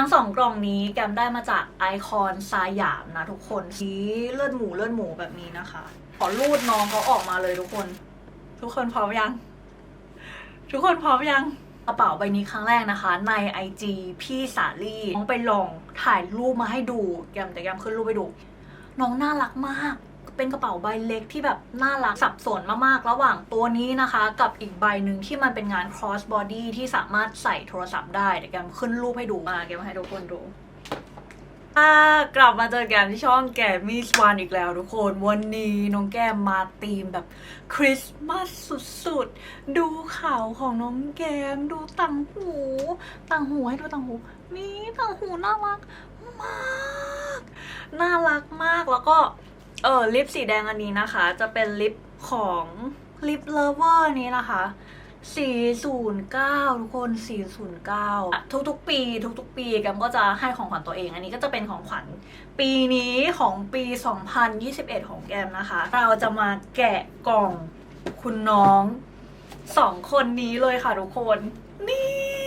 ทั้งสองกล่องนี้แกมได้มาจากไอคอนสยามนะทุกคนสีเลือดหมูเลือดหมูแบบนี้นะคะ ขอรูดน้องเขาออกมาเลยทุกคน ทุกคนพร้อมยัง ทุกคนพร้อมยังกระเป๋าใบนี้ครั้งแรกนะคะ ใน IG พี่สาลี่น้องไปลองถ่ายรูปมาให้ดูแกมแต่แกมขึ้นรูปไปดู น้องน่ารักมาก เป็นกระเป๋าใบเล็กที่แบบน่ารักสับสนมากๆ ระหว่างตัวนี้นะคะ กับอีกใบหนึ่งที่มันเป็นงาน cross body ที่สามารถใส่โทรศัพท์ได้เดี๋ยวแกมขึ้นรูปให้ดูมาแกมให้ทุกคนดูกลับมาเจอแกันที่ช่องแกมมี่สวานอีกแล้วทุกคน วันนี้น้องแกมมาธีมแบบคริสต์มาสสุดๆ ดูเขาของน้องแกมดูต่างหูต่างหูให้ดูต่างหู นี่ต่างหูน่ารักมาก น่ารักมากแล้วก็ เออลิปสีแดงอันนี้นะคะ จะเป็นลิปของลิปเลเวอร์นี้นะคะ409 ทุกคน 409 ทุกๆ ปี ทุกๆ ปีแกมก็จะให้ของขวัญตัวเอง อันนี้ก็จะเป็นของขวัญปีนี้ของปี 2021 ของแกมนะคะ เราจะมาแกะกล่องคุณน้องสองคนนี้เลยค่ะทุกคน นี่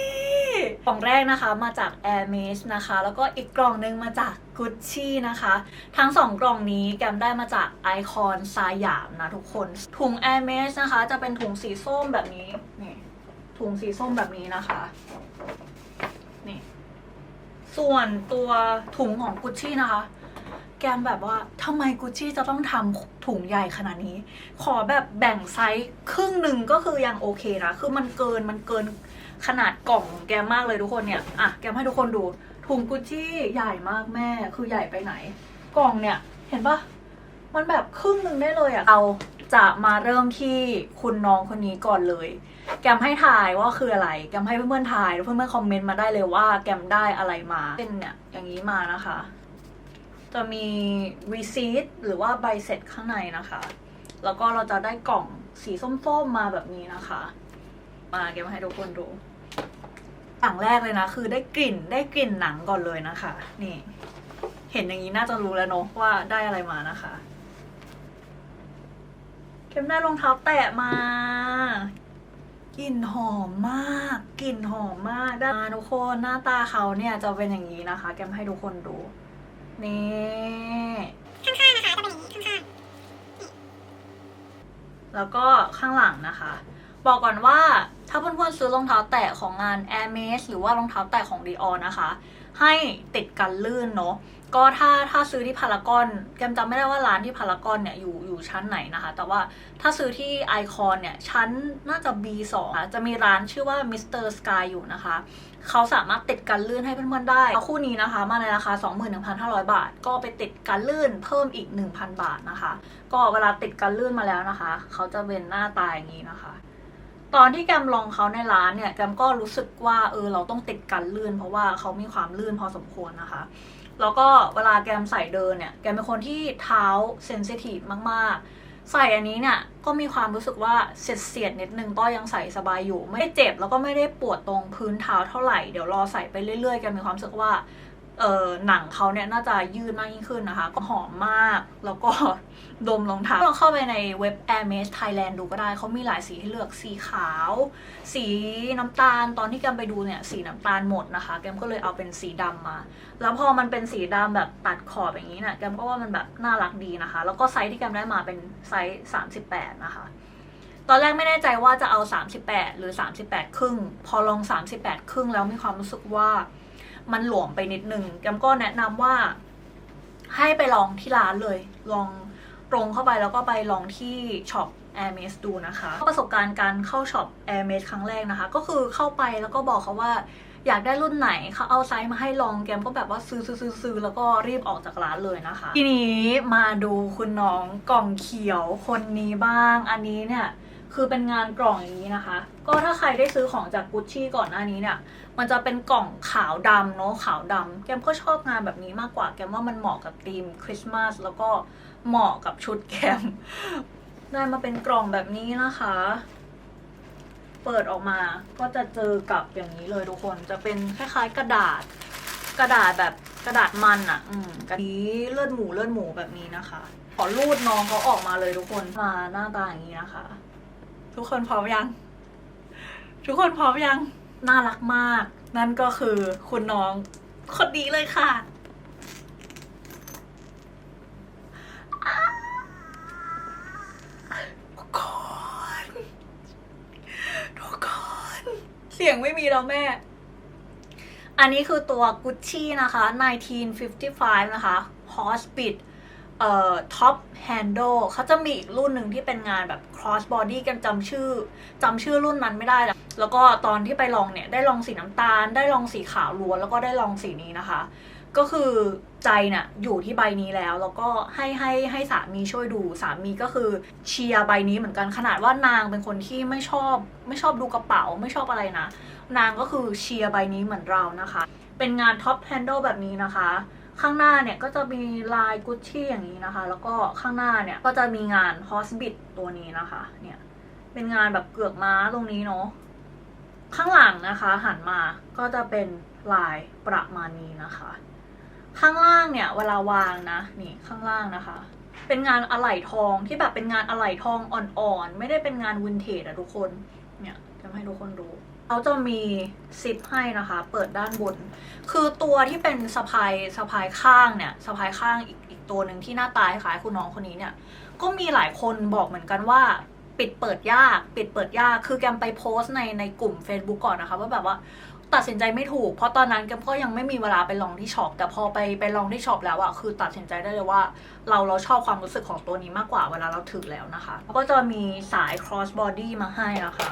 กล่องแรกนะคะมาจาก Air m a s นะคะ แล้วก็อีกกล่องหนึงมาจาก Gucci นะคะ ทั้งสองกล่องนี้แกมได้มาจากไอคอนสยามนะทุกคน ถุง Air m a s นะคะ จะเป็นถุงสีส้มแบบนี้นี่ถุงสีส้มแบบนี้นะคะนี่ส่วนตัวถุงของ Gucci นะคะแกมแบบว่าทำไม Gucci จะต้องทำถุงใหญ่ขนาดนี้ ขอแบบแบ่งไซส์ครึ่งหนึ่งก็คือยังโอเคนะ คือมันเกินมันเกิน ขนาดกล่องแกมากเลยทุกคนเนี่ย อะ แกมให้ทุกคนดู ถุงกุชชี่ใหญ่มากแม่ คือใหญ่ไปไหน กล่องเนี่ย เห็นปะมันแบบครึ่งหนึ่งได้เลยอะเราจะมาเริ่มที่คุณน้องคนนี้ก่อนเลย แกมให้ทายว่าคืออะไร แกมให้เพื่อนๆทายแล้วเพื่อนๆคอมเมนต์มาได้เลยว่าแกมได้อะไรมา เป็นเนี่ยอย่างนี้มานะคะ จะมี receipt หรือว่าใบเสร็จข้างในนะคะ แล้วก็เราจะได้กล่องสีส้มๆมาแบบนี้นะคะ มาเก็บมให้ทุกคนดู อย่างแรกเลยนะ คือได้กลิ่นได้กลิ่นหนังก่อนเลยนะคะ นี่ เห็นอย่างนี้น่าจะรู้แล้วเนอะว่าได้อะไรมานะคะ เข็มได้รองเท้าแตะมากลิ่นหอมมากกลิ่นหอมมากได้าทุกคนหน้าตาเขาเนี่ยจะเป็นอย่างนี้นะคะ แกมให้ทุกคนดู นี่ข้างๆนะคะจะเป็นอย่างนี้ข้างแล้วก็ข้างหลังนะคะ บอกก่อนว่าถ้าเพื่อนๆซื้อรองเท้าแตะของงาน Air m a s หรือว่ารองเท้าแตะของ Dior นะคะ ให้ติดกันลื่นเนาะก็ถ้าถ้าซื้อที่พารากอนแกมจำไม่ได้ว่าร้านที่พารากอนเนี่ยอยู่อยู่ชั้นไหนนะคะ แต่ว่าถ้าซื้อที่ไอคอนเนี่ย ชั้นน่าจะ B2 ะจะมีร้านชื่อว่า Mr. Sky อยู่นะคะ เขาสามารถติดกันลื่นให้เพื่อนๆได้คู่นี้นะคะ มาในราคา 21,500 บาท ก็ไปติดกันลื่นเพิ่มอีก 1,000 บาทนะคะ ก็เวลาติดกันลื่นมาแล้วนะคะ เขาจะเป็นหน้าตาอย่างนี้นะคะ ตอนที่แกมลองเขาในร้านเนี่ยแกมก็รู้สึกว่าเออเราต้องติดกันลื่น เพราะว่าเขามีความลื่นพอสมควรนะคะ แล้วก็เวลาแกมใส่เดินเนี่ยแกมเป็นคนที่เท้าเซนซิทีฟมากๆ ใส่อันนี้เนี่ยก็มีความรู้สึกว่าเสียดเสียดๆนิดนึงก็ยังใส่สบายอยู่ ไม่ได้เจ็บแล้วก็ไม่ได้ปวดตรงพื้นเท้าเท่าไหร่เดี๋ยวรอใส่ไปเรื่อยๆแกมมีความรู้สึกว่า เออหนังเขาเนี่ยน่าจะยืดมากยิ่งขึ้นนะคะ ก็หอมมากแล้วก็ดมรองเท้าลองเข้าไปในเว็บ Air m a s Thailand ดูก็ได้ เขามีหลายสีให้เลือกสีขาว สีน้ำตาลตอนที่แกมไปดูเนี่ย สีน้ำตาลหมดนะคะ แกมก็เลยเอาเป็นสีดำมา แล้วพอมันเป็นสีดำแบบตัดขอบอย่างนี้เนี่ยแกมก็ว่ามันแบบน่ารักดีนะคะ แล้วก็ไซส์ที่แกมได้มาเป็นไซส์ 38 นะคะตอนแรกไม่แน่ใจว่าจะเอา 38 หรือ 38 ครึ่ง พอลอง 38 ครึ่งแล้วมีความรู้สึกว่า มันหลวมไปนิดนึงแกมก็แนะนำว่าให้ไปลองที่ร้านเลย ลองตรงเข้าไปแล้วก็ไปลองที่ช็อป Air m a s ดูนะคะ ประสบการณ์การเข้าช็อป Air m a s ครั้งแรกนะคะ ก็คือเข้าไปแล้วก็บอกเขาว่าอยากได้รุ่นไหนเขาเอาไซส์มาให้ลองแกมก็แบบว่าซื้อซื้อซื้อซื้อแล้วก็รีบออกจากร้านเลยนะคะ ทีนี้มาดูคุณน้องกล่องเขียวคนนี้บ้าง อันนี้เนี่ย คือเป็นงานกล่องอย่างนี้นะคะ ก็ถ้าใครได้ซื้อของจากกุชชี่ก่อนหน้านี้เนี่ย มันจะเป็นกล่องขาวดำเนาะขาวดำแกมก็ชอบงานแบบนี้มากกว่าแกมว่ามันเหมาะกับธีมคริสต์มาสแล้วก็เหมาะกับชุดแกม ได้มาเป็นกล่องแบบนี้นะคะ เปิดออกมาก็จะเจอกับอย่างนี้เลยทุกคน จะเป็นคล้ายๆกระดาษ กระดาษแบบกระดาษมันอะ่ะ อืมกระดีเลือดหมูเลือดหมูแบบนี้นะคะ ขอรูดน้องเขาออกมาเลยทุกคน มาหน้าตาอย่างนี้นะคะ ทุกคนพร้อมยัง ทุกคนพร้อมยัง น่ารักมาก นั่นก็คือคุณน้องคนนี้เลยค่ะอ้าวทุกคน ทุกคน เสียงไม่มีแล้วแม่ อันนี้คือตัว Gucci นะคะ 1955 นะคะ Horsebit เอ่อ Top Handle เขาจะมีอีกรุ่นหนึ่งที่เป็นงานแบบ cross body กันจำชื่อจำชื่อรุ่นนั้นไม่ได้แล้วแล้วก็ตอนที่ไปลองเนี่ยได้ลองสีน้ำตาล ได้ลองสีขาวล้วนแล้วก็ได้ลองสีนี้นะคะ ก็คือใจเนี่ยอยู่ที่ใบนี้แล้ว แล้วก็ให้ให้ให้สามีช่วยดูสามีก็คือเชียร์ใบนี้เหมือนกันขนาดว่านางเป็นคนที่ไม่ชอบไม่ชอบดูกระเป๋าไม่ชอบอะไรนะ นางก็คือเชียร์ใบนี้เหมือนเรานะคะ เป็นงานท็อปแฮน d ด e แบบนี้นะคะ ข้างหน้าเนี่ยก็จะมีลายกุชชี่อย่างนี้นะคะ แล้วก็ข้างหน้าเนี่ยก็จะมีงานฮอสบิทตัวนี้นะคะ เนี่ย เป็นงานแบบเกือกม้าตรงนี้เนาะ ข้างหลังนะคะ หันมาก็จะเป็นลายประมาณนี้นะคะ ข้างล่างเนี่ย เวลาวางนะ นี่ข้างล่างนะคะ เป็นงานอะไหล่ทองที่แบบเป็นงานอะไหล่ทองอ่อนๆ ไม่ได้เป็นงานวินเทจอะทุกคน เนี่ยจะให้ทุกคนดู เขาจะมีซิปให้นะคะ เปิดด้านบน คือตัวที่เป็นสะพายสะพายข้างเนี่ยสะพายข้างอีกอีกตัวหนึ่งที่หน้าตาคล้ายคุณน้องคนนี้เนี่ย ก็มีหลายคนบอกเหมือนกันว่า ปิดเปิดยาก ปิดเปิดยาก คือแกมไปโพสต์ในในกลุ่ม Facebook ก่อนนะคะ ว่าแบบว่าตัดสินใจไม่ถูก เพราะตอนนั้นแกมก็ยังไม่มีเวลาไปลองที่ช็อป แต่พอไปไปลองที่ช็อปแล้วอะคือตัดสินใจได้เลยว่า เราเราชอบความรู้สึกของตัวนี้มากกว่าเวลาเราถือแล้วนะคะ แล้วก็จะมีสาย cross body มาให้นะคะ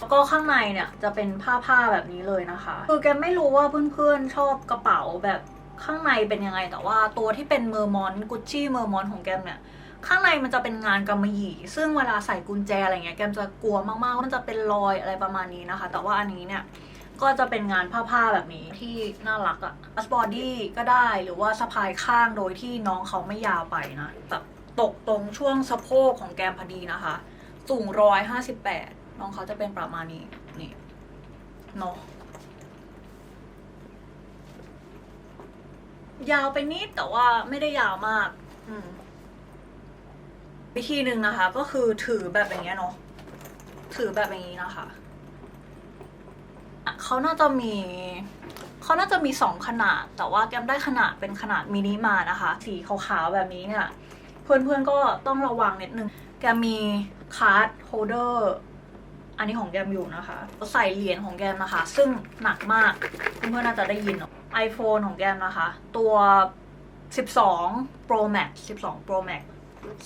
แล้วก็ข้างในเนี่ยจะเป็นผ้าผ้าแบบนี้เลยนะคะ คือแกไม่รู้ว่าเพื่อนๆชอบกระเป๋าแบบข้างในเป็นยังไง แต่ว่าตัวที่เป็นเมอร์มอนกุชชี่เมอร์มอนของแกมเนี่ยข้างในมันจะเป็นงานกำมะหยี่ ซึ่งเวลาใส่กุญแจอะไรเงี้ยแกมจะกลัวมากๆว่ามันจะเป็นรอยอะไรประมาณนี้นะคะ แต่ว่าอันนี้เนี่ยก็จะเป็นงานผ้าๆแบบนี้ที่น่ารักอะอัสบอดี้ก็ได้หรือว่าสะพายข้างโดยที่น้องเขาไม่ยาวไปนะแบบตกตรงช่วงสะโพกของแกมพอดีนะคะ สูงร้อยห้าสิบแปด น้องเขาจะเป็นประมาณนี้นี่เนาะยาวไปนิดแต่ว่าไม่ได้ยาวมาก อืมวิธีหนึ่งนะคะ ก็คือถือแบบอย่างเงี้ยเนาะถือแบบอย่างนี้นะคะะเขาน่าจะมีเขาน่าจะมีสองขนาด แต่ว่าแกมได้ขนาดเป็นขนาดมินิมานะคะ สีขาวๆแบบนี้เนี่ย เพื่อนๆก็ต้องระวังนิดนึง แกมีคาร์ดโฮเดอร์ อันนี้ของแกมอยู่นะคะ ใส่เหรียญของแกมนะคะ ซึ่งหนักมากเพื่อนๆน่าจะได้ยินเนอะ iPhone ของแกมนะคะ ตัว 12 Pro Max 12 Pro Max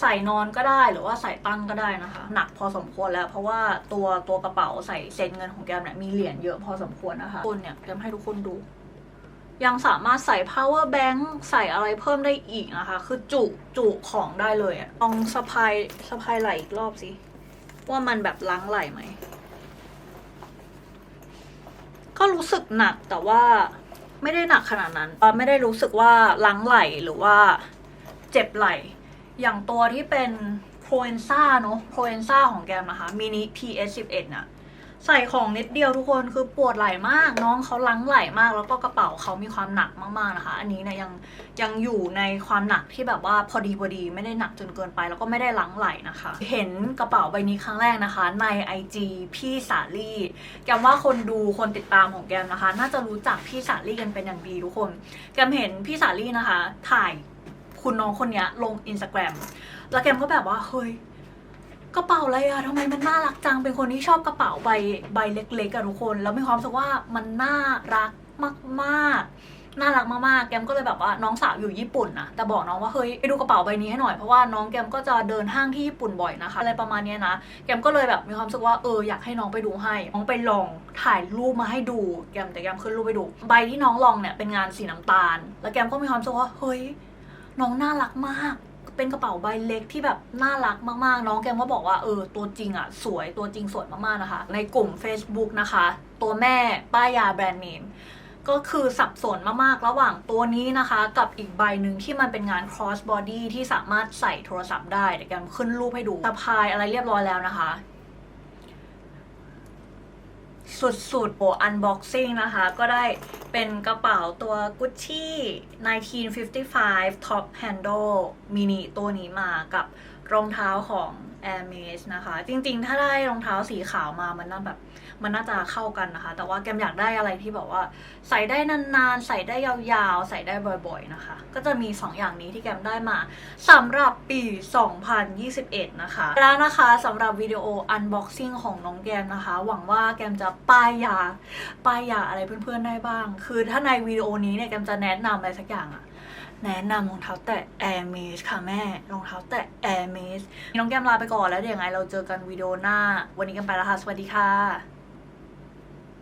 ใส่นอนก็ได้หรือว่าใส่ตั้งก็ได้นะคะ หนักพอสมควรแล้วเพราะว่าตัวตัวกระเป๋าใส่เซ็นเงินของแกมเนี่ยมีเหรียญเยอะพอสมควรนะคะคนเนี่ยแกมให้ทุกคนดู ยังสามารถใส่ power bank ใส่อะไรเพิ่มได้อีกนะคะ คือจุจุของได้เลยอะลองสะพายสะพายไหลอีกรอบสิ ว่ามันแบบล้างไหลไหม ก็รู้สึกหนักแต่ว่าไม่ได้หนักขนาดนั้นไม่ได้รู้สึกว่าล้างไหลหรือว่าเจ็บไหล อย่างตัวที่เป็น Pro e n z a เนอะ Pro e n z a ของแกมนะคะมินิ PS 11น่ะ ใส่ของนิดเดียวทุกคนคือปวดไหล่มาก น้องเขาลังไหล่มาก แล้วก็กระเป๋าเขามีความหนักมากๆนะคะ อันนี้เนี่ยยังยังอยู่ในความหนักที่แบบว่าพอดีพอดีไม่ได้หนักจนเกินไป แล้วก็ไม่ได้ลังไหล่นะคะ เห็นกระเป๋าใบนี้ครั้งแรกนะคะ ใน IG พี่สาลี่แกมว่าคนดูคนติดตามของแกมนะคะ น่าจะรู้จักพี่สาลี่กันเป็นอย่างดีทุกคน แกมเห็นพี่สาลี่นะคะ ถ่ายคุณน้องคนนี้ลงอินสตาแกรมแล้วแกมก็แบบว่าเฮ้ย กระเป๋าอะไรอะทำไมมันน่ารักจัง เป็นคนที่ชอบกระเป๋าใบใบเล็กๆอะทุกคน แล้วมีความรู้สึกว่ามันน่ารักมากๆ น่ารักมากๆ แกมก็เลยแบบว่าน้องสาวอยู่ญี่ปุ่นนะแต่บอกน้องว่าเฮ้ยไปดูกระเป๋าใบนี้ให้หน่อย เพราะว่าน้องแกมก็จะเดินห้างที่ญี่ปุ่นบ่อยนะคะ อะไรประมาณนี้นะ แกมก็เลยแบบมีความรู้สึกว่าเอออยากให้น้องไปดูให้ น้องไปลองถ่ายรูปมาให้ดู แกมแต่แกมขึ้นรูปไปดู ใบที่น้องลองเนี่ยเป็นงานสีน้ำตาล แล้วแกมก็มีความรู้สึกว่าเฮ้ยน้องน่ารักมาก เป็นกระเป๋าใบเล็กที่แบบน่ารักมากๆ น้องแกมก็บอกว่าเออตัวจริงอะสวยตัวจริงสวยมากๆนะคะ ในกลุ่ม Facebook นะคะ ตัวแม่ป้ายยาแบรนด์เนมก็คือสับสนมากๆ ระหว่างตัวนี้นะคะ กับอีกใบหนึ่งที่มันเป็นงาน cross body ที่สามารถใส่โทรศัพท์ได้เดี๋ยวแกมขึ้นรูปให้ดูสะพายอะไรเรียบร้อยแล้วนะคะ สุดๆโปอันบ็อกซิ่งนะคะ ก็ได้เป็นกระเป๋าตัว Gucci 1955 Top Handle Mini ตัวนี้มากับ รองเท้าของ Hermes นะคะ จริงๆ ถ้าได้รองเท้าสีขาวมามันน่าแบบ มันน่าจะเข้ากันนะคะ แต่ว่าแกมอยากได้อะไรที่แบบว่า ใส่ได้นานๆ ใส่ได้ยาวๆ ใส่ได้บ่อยๆ นะคะ ก็จะมี 2 อย่างนี้ที่แกมได้มาสำหรับปี 2021 นะคะ แล้วนะคะสำหรับวิดีโอ unboxing ของน้องแกมนะคะ หวังว่าแกมจะป้ายยาป้ายยาอะไรเพื่อนๆ ได้บ้าง คือถ้าในวิดีโอนี้เนี่ยแกมจะแนะนำอะไรสักอย่างอะ แนะนำรองเท้าแตะ Air m a z ค่ะแม่ รองเท้าแตะ Air m a z น้องแก้มลาไปก่อนแล้วเดี๋ยวยังไงเราเจอกันวิดีโอหน้า วันนี้กันไปแล้วค่ะ สวัสดีค่ะ